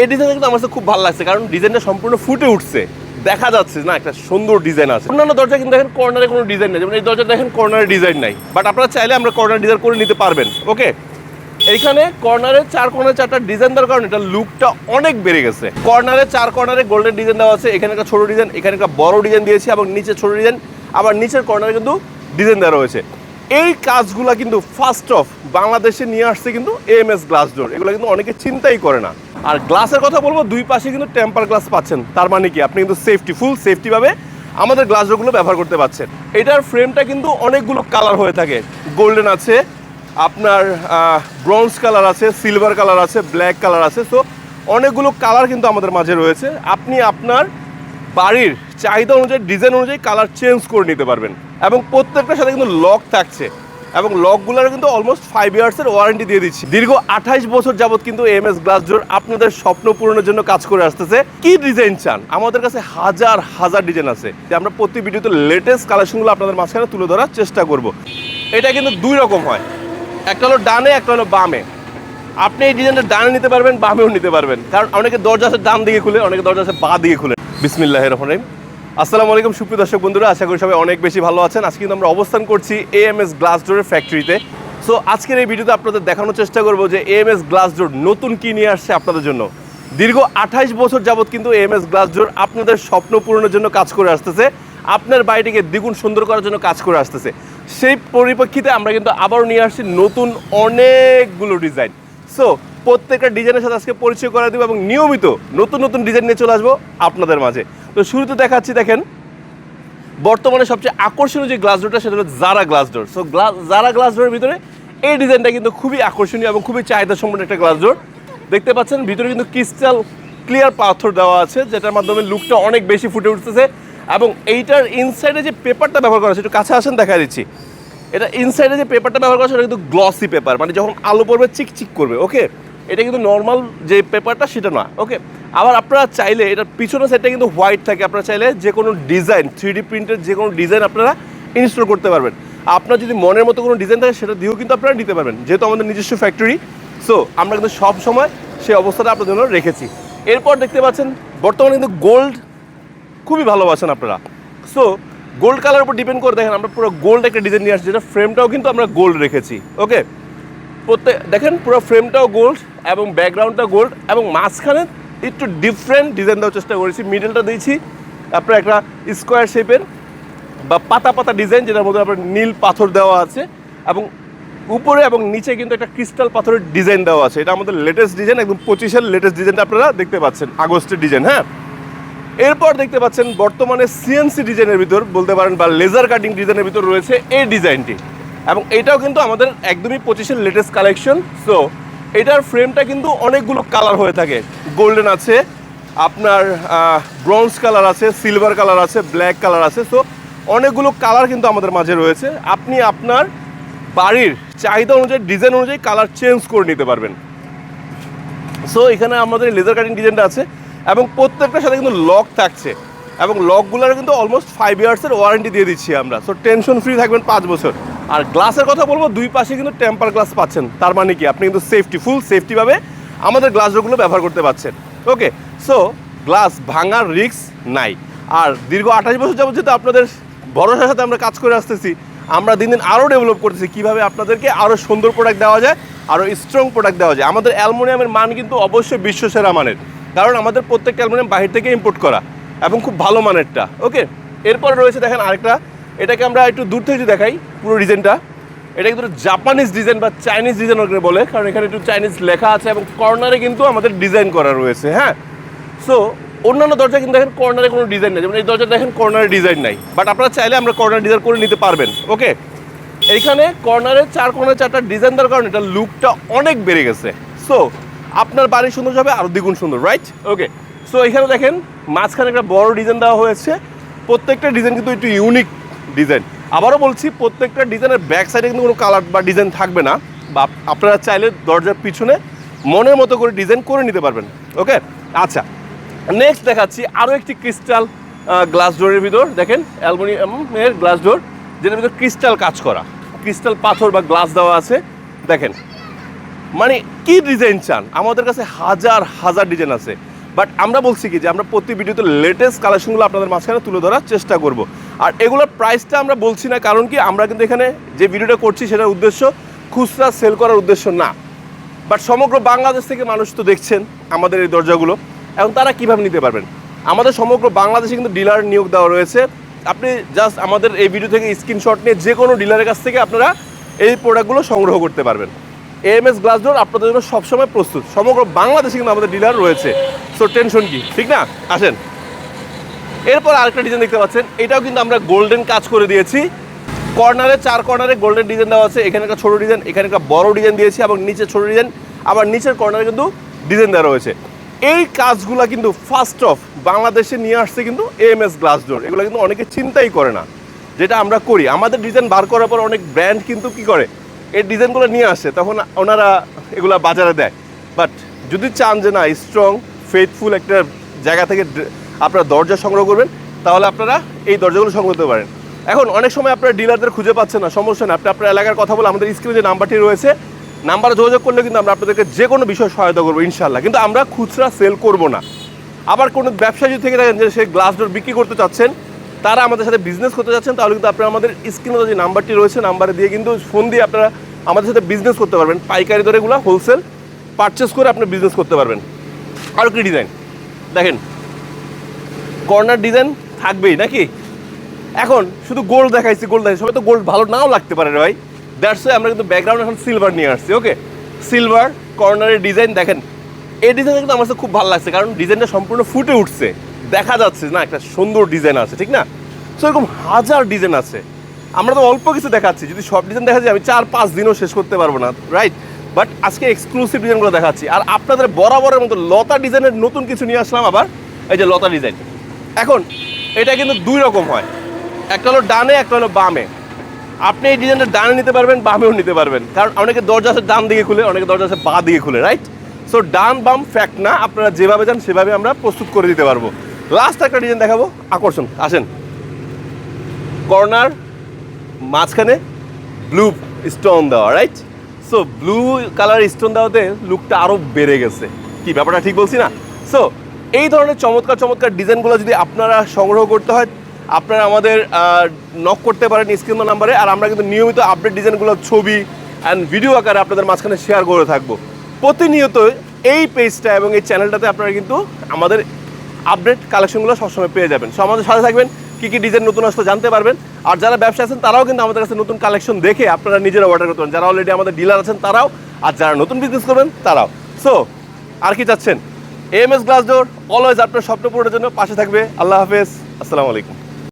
এই ডিজাইনটা কিন্তু আমার খুব ভালো লাগছে, কারণ ডিজাইনটা সম্পূর্ণ ফুটে উঠছে। দেখা যাচ্ছে না, একটা সুন্দর ডিজাইন আছে। অন্যান্য দরজা কিন্তু দেখেন কর্নারে কোনো ডিজাইন নেই, যেমন এই দরজা দেখেন কর্নারে ডিজাইন নাই। বাট আপনারা চাইলে আমরা কর্নার ডিজাইন করে নিতে পারবেন ওকে এইখানে কর্নারে চার কর্নারে চারটা ডিজাইন দেওয়ার কারণে এটা লুকটা অনেক বেড়ে গেছে। কর্নারে চার কর্নারে গোল্ডেন ডিজাইন দেওয়া আছে, এখানে একটা ছোট ডিজাইন এখানে একটা বড় ডিজাইন দিয়েছি, এবং নিচে ছোট ডিজাইন আবার নিচের কর্নারে কিন্তু ডিজাইন দেওয়া রয়েছে। এই কাজগুলা কিন্তু ফার্স্ট অফ বাংলাদেশে নিয়ে আসছে কিন্তু এম এস গ্লাস ডোর এগুলো কিন্তু অনেকে চিন্তাই করে না। আর গ্লাসের কথা বলব, দুই পাশে কিন্তু টেম্পার গ্লাস পাচ্ছেন। তার মানে কি? আপনি কিন্তু সেফটি ফুল সেফটিভাবে আমাদের গ্লাস ডোরগুলো ব্যবহার করতে পারছেন এটার ফ্রেমটা কিন্তু অনেকগুলো কালার হয়ে থাকে। গোল্ডেন আছে, আপনার ব্রোঞ্জ কালার আছে সিলভার কালার আছে ব্ল্যাক কালার আছে। তো অনেকগুলো কালার কিন্তু আমাদের মাঝে রয়েছে। আপনি আপনার বাড়ির চাহিদা অনুযায়ী ডিজাইন অনুযায়ী কালার চেঞ্জ করে নিতে পারবেন। এবং প্রত্যেকটার সাথে কিন্তু লক থাকছে। এবং লকগুলোর কিন্তু অলমোস্ট ফাইভ ইয়ার্সের ওয়ারেন্টি দিয়ে দিচ্ছি। দীর্ঘ আঠাইশ বছর যাবত কিন্তু এম এস গ্লাস ডোর আপনাদের স্বপ্ন পূরণের জন্য কাজ করে আসতেছে। কি ডিজাইন চান? আমাদের কাছে হাজার হাজার ডিজাইন আছে। আমরা প্রতি ভিডিওতে লেটেস্ট কালেকশনগুলো আপনাদের মাঝখানে তুলে ধরার চেষ্টা করব। এটা কিন্তু দুই রকম হয়। একটা হলো ডানে, একটা হলো বামে। আপনি এই ডিজাইনটা ডানে নিতে পারবেন, বামেও নিতে পারবেন। কারণ অনেকে দরজা আছে ডান দিকে খুলে, অনেকে দরজা আছে বা দিকে খুলে। বিসমিল্লাহ রহমান আসসালামু আলাইকুম, সুপ্রিয় দর্শক বন্ধুরা, আশা করি সবাই অনেক বেশি ভালো আছেন। আজকে কিন্তু আমরা অবস্থান করছি এ এএমএস গ্লাস ডোরের ফ্যাক্টরিতে সো আজকের এই ভিডিওতে আপনাদের দেখানোর চেষ্টা করব যে এ এএমএস গ্লাস ডোর নতুন কি নিয়ে আসছে আপনাদের জন্য। দীর্ঘ আঠাইশ বছর যাবৎ কিন্তু এএমএস গ্লাস ডোর আপনাদের স্বপ্ন পূরণের জন্য কাজ করে আসতেছে। আপনার বাড়িটিকে দ্বিগুণ সুন্দর করার জন্য কাজ করে আসতেছে। সেই পরিপ্রেক্ষিতে আমরা কিন্তু আবারও নিয়ে আসছি নতুন অনেকগুলো ডিজাইন। সো প্রত্যেকটা ডিজাইনের সাথে আজকে পরিচয় করে দেবো এবং নিয়মিত নতুন নতুন ডিজাইন নিয়ে চলে আসব আপনাদের মাঝে। তো শুরুতে দেখাচ্ছি, দেখেন। বর্তমানে সবচেয়ে আকর্ষণীয় যে গ্লাস ডোরটা সেটা হলো Zara glass door so glass Zara glass ডোরের ভিতরে এই ডিজাইনটা কিন্তু খুবই আকর্ষণীয় এবং খুবই চাহিদা সম্পন্ন একটা গ্লাস ডোর দেখতে পাচ্ছেন, ভিতরে কিন্তু ক্রিস্টাল ক্লিয়ার পাথর দেওয়া আছে, যেটার মাধ্যমে লুকটা অনেক বেশি ফুটে উঠতেছে এবং এইটার ইনসাইডে যে পেপারটা ব্যবহার করা আছে, একটু কাছে আসেন দেখা দিচ্ছি। এটা ইনসাইডে যে পেপারটা ব্যবহার করা সেটা কিন্তু গ্লসি পেপার মানে যখন আলো পড়বে, চিকচিক করবে ওকে এটা কিন্তু নর্মাল যে পেপারটা সেটা না ওকে আবার আপনারা চাইলে এটার পিছনের সাইডটা কিন্তু হোয়াইট থাকে, আপনারা চাইলে যে কোনো ডিজাইন থ্রি ডি প্রিন্টের যে কোনো ডিজাইন আপনারা ইনস্টল করতে পারবেন। আপনার যদি মনের মতো কোনো ডিজাইন থাকে, সেটা দিয়েও কিন্তু আপনারা নিতে পারবেন, যেহেতু আমাদের নিজস্ব ফ্যাক্টরি সো আমরা কিন্তু সব সময় সেই অবস্থাটা আপনাদের জন্য রেখেছি। এরপর দেখতে পাচ্ছেন, বর্তমানে কিন্তু গোল্ড খুবই ভালোবাসেন আপনারা। সো গোল্ড কালার উপর ডিপেন্ড করে দেখেন, আমরা পুরো গোল্ড একটা ডিজাইন নিয়ে আসছি, যেটা ফ্রেমটাও কিন্তু আমরা গোল্ড রেখেছি ওকে প্রত্যেক, দেখেন পুরো ফ্রেমটাও গোল্ড এবং ব্যাকগ্রাউন্ডটা গোল্ড এবং মাঝখানে একটু ডিফারেন্ট ডিজাইন দেওয়ার চেষ্টা করেছি। মিডলটা দিয়েছি, আপনার একটা স্কোয়ার শেপের বা পাতা পাতা ডিজাইন যেটার মধ্যে আপনার নীল পাথর দেওয়া আছে এবং উপরে এবং নিচে কিন্তু একটা ক্রিস্টাল পাথরের ডিজাইন দেওয়া আছে। এটা আমাদের লেটেস্ট ডিজাইন একদম পঁচিশের লেটেস্ট ডিজাইনটা আপনারা দেখতে পাচ্ছেন, আগস্টের ডিজাইন হ্যাঁ? এরপর দেখতে পাচ্ছেন বর্তমানে সিএনসি ডিজাইনের ভিতর বলতে পারেন বা লেজার কাটিং ডিজাইনের ভিতর রয়েছে এই ডিজাইনটি এবং এটাও কিন্তু আমাদের একদমই পঁচিশের লেটেস্ট কালেকশন সো এটার ফ্রেমটা কিন্তু অনেকগুলো কালার হয়ে থাকে। গোল্ডেন আছে, আপনার ব্রোঞ্জ কালার আছে সিলভার কালার আছে ব্ল্যাক কালার আছে। সো অনেকগুলো কালার কিন্তু আমাদের মাঝে রয়েছে। আপনি আপনার বাড়ির চাহিদা অনুযায়ী ডিজাইন অনুযায়ী কালার চেঞ্জ করে নিতে পারবেন। সো এখানে আমাদের লেজার কাটিং ডিজাইনটা আছে এবং প্রত্যেকটার সাথে কিন্তু লক থাকছে এবং লকগুলোর কিন্তু অলমোস্ট ফাইভ ইয়ার্সের ওয়ারেন্টি দিয়ে দিচ্ছি আমরা। সো টেনশন ফ্রি থাকবেন পাঁচ বছর। আর গ্লাসের কথা বলব, দুই পাশে কিন্তু টেম্পার গ্লাস পাচ্ছেন। তার মানে কি? আপনি কিন্তু সেফটি ফুল সেফটিভাবে আমাদের গ্লাসগুলো ব্যবহার করতে পারছেন। ওকে সো গ্লাস ভাঙার রিস্ক নাই। আর দীর্ঘ আঠাশ বছর যাবত যেহেতু আপনাদের ভরসার সাথে আমরা কাজ করে আসতেছি, আমরা দিন দিন আরও ডেভেলপ করতেছি, কীভাবে আপনাদেরকে আরও সুন্দর প্রোডাক্ট দেওয়া যায় আরও স্ট্রং প্রোডাক্ট দেওয়া যায়। আমাদের অ্যালমোনিয়ামের মান কিন্তু অবশ্যই বিশ্বসেরা মানের। কারণ আমাদের প্রত্যেকটা অ্যালমোনিয়াম বাহির থেকে ইম্পোর্ট করা এবং খুব ভালো মানেরটা। ওকে এরপরে রয়েছে দেখেন আরেকটা এটাকে আমরা একটু দূর থেকে দেখাই, পুরো ডিজাইনটা এটা কিন্তু জাপানিজ ডিজাইন বা চাইনিজ ডিজাইন ওকে বলে, কারণ এখানে একটু চাইনিজ লেখা আছে এবং কর্নারে কিন্তু আমাদের ডিজাইন করা রয়েছে হ্যাঁ? সো অন্যান্য দরজা কিন্তু দেখেন কর্নারে কোনো ডিজাইন নেই। যেমন এই দরজা দেখেন কর্নারে ডিজাইন নাই। বাট আপনারা চাইলে আমরা কর্নার ডিজাইন করে নিতে পারবেন ওকে এইখানে কর্নারে চার কর্নারে চারটা ডিজাইন দেওয়ার কারণে এটা লুকটা অনেক বেড়ে গেছে। সো আপনার বাড়ির সুন্দর হবে আরও দ্বিগুণ সুন্দর রাইট ওকে সো এখানে দেখেন মাঝখানে একটা বড় ডিজাইন দেওয়া হয়েছে। প্রত্যেকটা ডিজাইন কিন্তু একটু ইউনিক ডিজাইন। আবারও বলছি, প্রত্যেকটা ডিজাইনের ব্যাক সাইডে কিন্তু কোনো কালার বা ডিজাইন থাকবে না। বা আপনারা চাইলে দরজার পিছনে মনের মতো করে ডিজাইন করে নিতে পারবেন। ওকে আচ্ছা নেক্সট দেখাচ্ছি আরও একটি ক্রিস্টাল গ্লাস ডোরের ভিতর। দেখেন, অ্যালমোনিয়ামের গ্লাস ডোর যেটার ভিতর ক্রিস্টাল কাজ করা। ক্রিস্টাল পাথর বা গ্লাস দেওয়া আছে। দেখেন মানে কি ডিজাইন চান? আমাদের কাছে হাজার হাজার ডিজাইন আছে। বাট আমরা বলছি কি যে, আমরা প্রতি ভিডিওতে লেটেস্ট কালেকশনগুলো আপনাদের মাঝখানে তুলে ধরার চেষ্টা করব। আর এগুলোর প্রাইসটা আমরা বলছি না, কারণ কি আমরা কিন্তু এখানে যে ভিডিওটা করছি সেটার উদ্দেশ্য খুচরা সেল করার উদ্দেশ্য না। বাট সমগ্র বাংলাদেশ থেকে মানুষ তো দেখছেন আমাদের এই দরজাগুলো। এখন তারা কীভাবে নিতে পারবেন? আমাদের সমগ্র বাংলাদেশে কিন্তু ডিলার নিয়োগ দেওয়া রয়েছে। আপনি জাস্ট আমাদের এই ভিডিও থেকে স্ক্রিনশট নিয়ে যে কোনো ডিলারের কাছ থেকে আপনারা এই প্রোডাক্টগুলো সংগ্রহ করতে পারবেন। এএমএস গ্লাস ডোর আপনাদের জন্য সবসময় প্রস্তুত। সমগ্র বাংলাদেশে কিন্তু আমাদের ডিলার রয়েছে। সো টেনশন কি? ঠিক না? আসেন। এরপর আরেকটা ডিজাইন দেখতে পাচ্ছেন। এটাও কিন্তু আমরা গোল্ডেন কাজ করে দিয়েছি। কর্নারে চার কর্নারে গোল্ডেন ডিজাইন দেওয়া আছে। এখানে একটা ছোটো ডিজাইন এখানে একটা বড় ডিজাইন দিয়েছি এবং নিচে ছোটো ডিজাইন আবার নিচের কর্নারে কিন্তু ডিজাইন দেওয়া রয়েছে। এই কাজগুলো কিন্তু ফার্স্ট অফ বাংলাদেশে নিয়ে আসছে কিন্তু এএমএস গ্লাস ডোর এগুলো কিন্তু অনেকে চিন্তাই করে না, যেটা আমরা করি। আমাদের ডিজাইন বার করার পর অনেক ব্র্যান্ড কিন্তু কি করে? এই ডিজাইনগুলো নিয়ে আসে, তখন ওনারা এগুলা বাজারে দেয়। বাট যদি চান যে না স্ট্রং ফেথফুল একটা জায়গা থেকে আপনারা দরজা সংগ্রহ করবেন, তাহলে আপনারা এই দরজাগুলো সংগ্রহ করতে পারেন। এখন অনেক সময় আপনারা ডিলারদের খুঁজে পাচ্ছেন না, সমস্যা না আপনি আপনার এলাকার কথা বলে আমাদের স্ক্রিনে যে নাম্বারটি রয়েছে নাম্বারে যোগাযোগ করলে কিন্তু আমরা আপনাদেরকে যে কোনো বিষয়ে সহায়তা করব ইনশাল্লাহ কিন্তু আমরা খুচরা সেল করব না। আবার কোনো ব্যবসায়ী যদি থেকে থাকেন যে সে গ্লাস ডোর বিক্রি করতে চাচ্ছেন, তারা আমাদের সাথে বিজনেস করতে যাচ্ছেন তাহলে কিন্তু আপনারা আমাদের স্ক্রিনে যে নাম্বারটি রয়েছে নাম্বারে দিয়ে কিন্তু ফোন দিয়ে আপনারা আমাদের সাথে বিজনেস করতে পারবেন। পাইকারি দরে এগুলো হোলসেল পারচেস করে আপনি বিজনেস করতে পারবেন। আরও কি ডিজাইন দেখেন কর্নার ডিজাইন থাকবেই নাকি? এখন শুধু গোল্ড দেখাইছি গোল্ড দেখাইছি। সবাই তো গোল্ড ভালো নাও লাগতে পারে ভাই। দ্যাটস আমরা কিন্তু ব্যাকগ্রাউন্ড এখন সিলভার নিয়ে আসছি ওকে সিলভার কর্নারের ডিজাইন দেখেন, এই ডিজাইনটা কিন্তু আমার খুব ভালো লাগছে, কারণ ডিজাইনটা সম্পূর্ণ ফুটে উঠছে। দেখা যাচ্ছে না, একটা সুন্দর ডিজাইন আছে, ঠিক না? সো এরকম হাজার ডিজাইন আছে। আমরা তো অল্প কিছু দেখাচ্ছি, যদি সব ডিজাইন দেখা যায়, আমি চার পাঁচ দিনও শেষ করতে পারব না রাইট বাট আজকে এক্সক্লুসিভ ডিজাইনগুলো দেখাচ্ছি। আর আপনাদের বরাবরের মতো লতা ডিজাইনের নতুন কিছু নিয়ে আসলাম আবার, এই যে লতা ডিজাইন এখন, এটা কিন্তু দুই রকম হয়। একটা হলো ডানে, একটা হলো বামে। আপনি এই ডিজাইনটা ডানে নিতে পারবেন, বামেও নিতে পারবেন। কারণ অনেকে দরজা আছে ডান দিকে খুলে, অনেকে দরজা আছে বা দিকে খুলে রাইট সো ডান, বাম ফ্যাক্ট না, আপনারা যেভাবে যান সেভাবে আমরা প্রস্তুত করে দিতে পারব। লাস্ট একটা ডিজাইন দেখাবো, আকর্ষণ, আসেন। কর্নার মাঝখানে ব্লু স্টোন দেওয়া right so blue colour stone দেওয়াতে লুকটা আরও বেড়ে গেছে। কি, ব্যাপারটা ঠিক বলছি না? সো এই ধরনের চমৎকার চমৎকার ডিজাইনগুলো যদি আপনারা সংগ্রহ করতে হয়, আপনারা আমাদের নক করতে পারেন স্ক্রিন নাম্বারে, আর আমরা কিন্তু নিয়মিত আপডেট ডিজাইনগুলো, ছবি অ্যান্ড ভিডিও আকারে আপনাদের মাঝখানে শেয়ার করে থাকব। প্রতিনিয়ত এই পেজটা এবং এই চ্যানেলটাতে আপনারা কিন্তু আমাদের আপডেট কালেকশনগুলো সবসময় পেয়ে যাবেন। সো আমাদের সাথে থাকবেন, কী কী ডিজাইন নতুন আসলে জানতে পারবেন, আর যারা ব্যবসা আছেন, তারাও কিন্তু আমাদের কাছে নতুন কালেকশন দেখে আপনারা নিজেরা অর্ডার করতে পারেন। যারা অলরেডি আমাদের ডিলার আছেন, তারাও, আর যারা নতুন বিজনেস করবেন, তারাও। সো আর কি চাচ্ছেন? M S glass door always আপনার স্বপ্ন পূরণের জন্য পাশে থাকবে। আল্লাহ হাফেজ। আসসালামু আলাইকুম।